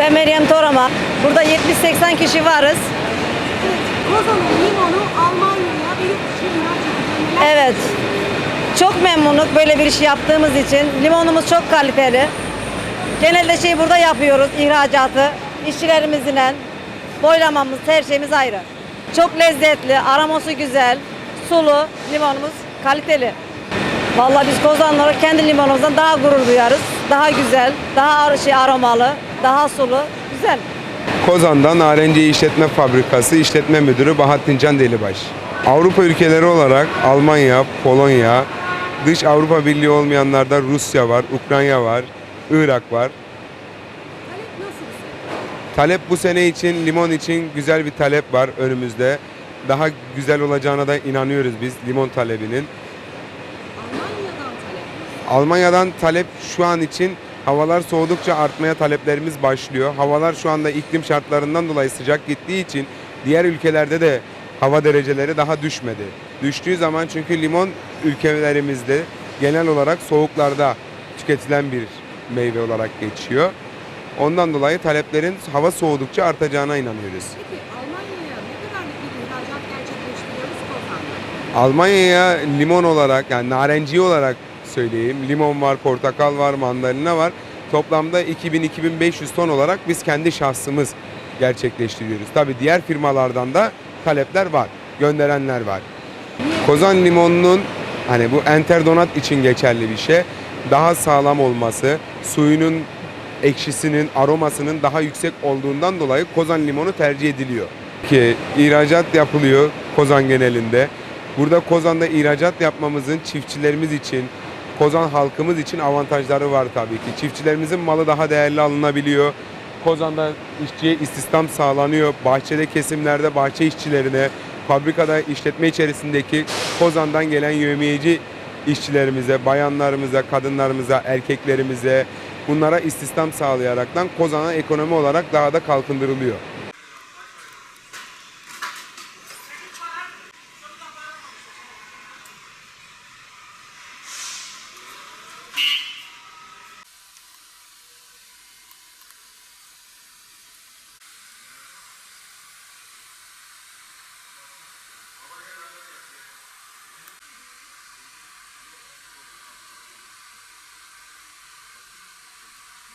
Ben Meryem Toraman. Burada 70-80 kişi varız. Kozan'ın limonu Almanya'ya ve yurt dışına. Neler Evet. Çok memnunuk böyle bir iş yaptığımız için. Limonumuz çok kaliteli. Genelde şey burada yapıyoruz ihracatı. İşçilerimizle boylamamız, her şeyimiz ayrı. Çok lezzetli, aroması güzel, sulu, limonumuz kaliteli. Vallahi biz Kozanlı olarak kendi limonumuzdan daha gurur duyarız. Daha güzel, daha ar- şey aromalı, daha sulu, güzel. Kozan'da Narenciye İşletme Fabrikası İşletme Müdürü Bahattin Can Delibaş. Avrupa ülkeleri olarak Almanya, Polonya, dış Avrupa Birliği olmayanlarda Rusya var, Ukrayna var, Irak var. Talep nasıl bir şey? Talep bu sene için, limon için güzel bir talep var önümüzde. Daha güzel olacağına da inanıyoruz biz limon talebinin. Almanya'dan talep. Almanya'dan talep şu an için havalar soğudukça artmaya taleplerimiz başlıyor. Havalar şu anda iklim şartlarından dolayı sıcak gittiği için diğer ülkelerde de hava dereceleri daha düşmedi. Düştüğü zaman çünkü limon ülkelerimizde genel olarak soğuklarda tüketilen bir meyve olarak geçiyor. Ondan dolayı taleplerin hava soğudukça artacağına inanıyoruz. Peki Almanya'ya ne kadarlık bir ihracat gerçekleştiriyoruz? Almanya'ya limon olarak yani narenciye olarak söyleyeyim. Limon var, portakal var, mandalina var. Toplamda 2000-2500 ton olarak biz kendi şahsımız gerçekleştiriyoruz. Tabii diğer firmalardan da talepler var, gönderenler var. Kozan limonunun hani bu enter donat için geçerli bir şey. Daha sağlam olması, suyunun ekşisinin, aromasının daha yüksek olduğundan dolayı Kozan limonu tercih ediliyor. Ki ihracat yapılıyor Kozan genelinde. Burada Kozan'da ihracat yapmamızın çiftçilerimiz için, Kozan halkımız için avantajları var tabii ki. Çiftçilerimizin malı daha değerli alınabiliyor. Kozan'da işçiye istihdam sağlanıyor. Bahçede kesimlerde bahçe işçilerine, fabrikada işletme içerisindeki Kozan'dan gelen yövmiyeci işçilerimize, bayanlarımıza, kadınlarımıza, erkeklerimize bunlara istihdam sağlayaraktan Kozan'a ekonomi olarak daha da kalkındırılıyor.